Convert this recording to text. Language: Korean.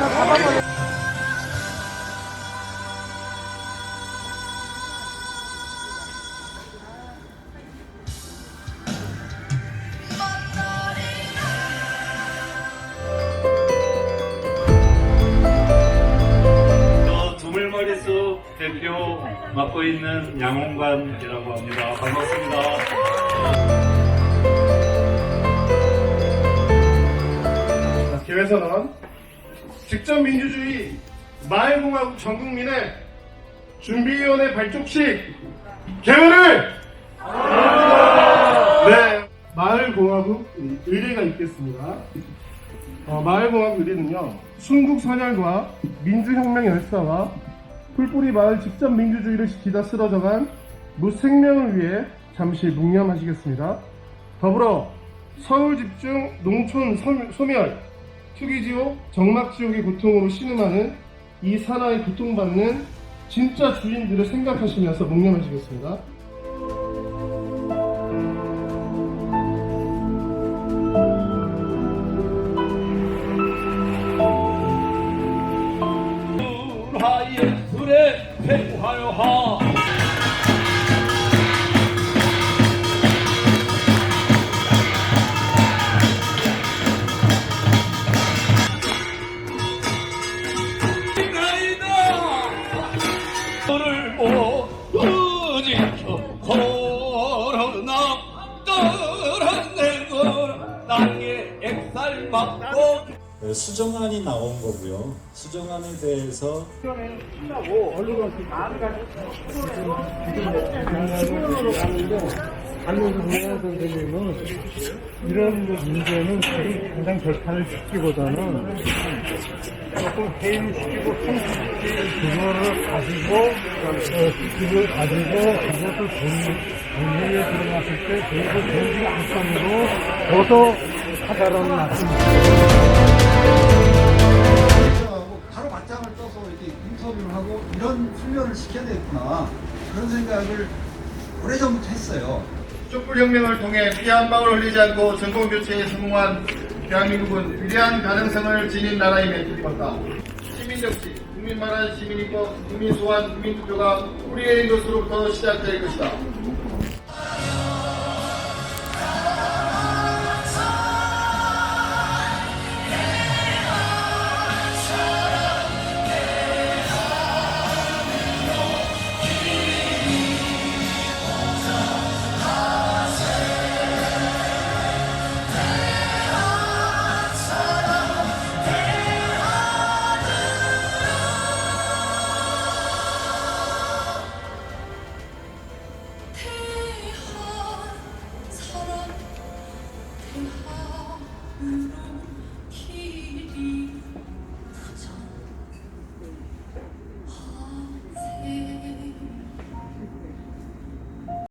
저 두물머리숲 대표 맡고 있는 양홍관이라고 합니다. 반갑습니다. 자, 기회선언 직접 민주주의 마을공화국 전국민의 준비위원회 발족식 개회를 네 마을공화국 의례가 있겠습니다. 어, 마을공화국 의례는요 순국 선열과 민주혁명 열사와 풀뿌리 마을 직접 민주주의를 지키다 쓰러져간 무생명을 위해 잠시 묵념하시겠습니다. 더불어 서울 집중 농촌 섬- 소멸, 투기지옥, 정막지옥의 고통으로 신음하는 이 산하에 고통받는 진짜 주인들을 생각하시면서 묵념하시겠습니다. 하. 수정안이 나온 거고요. 수정안에 대해서 강민수 공장 선생님은 이런 문제는 당장 결판을 시키보다는 조금 성숙시 그거를 가지고 어, 그걸 가지고 그것을 본, 본회의에 들어갔을 때 그것을 본질 안건으로 더더 하자라는 말씀입니다. 하고 바로 맞짱을 떠서 이렇게 인터뷰를 하고 이런 훈련을 시켜야 되겠구나 그런 생각을 오래전부터 했어요. 촛불혁명을 통해 피 한 방울 흘리지 않고 정권교체에 성공한 대한민국은 위대한 가능성을 지닌 나라임에 드리웠다. 시민 정치, 국민만한 시민입법, 국민 소환, 국민투표가 우리의 것으로부터 시작될 것이다.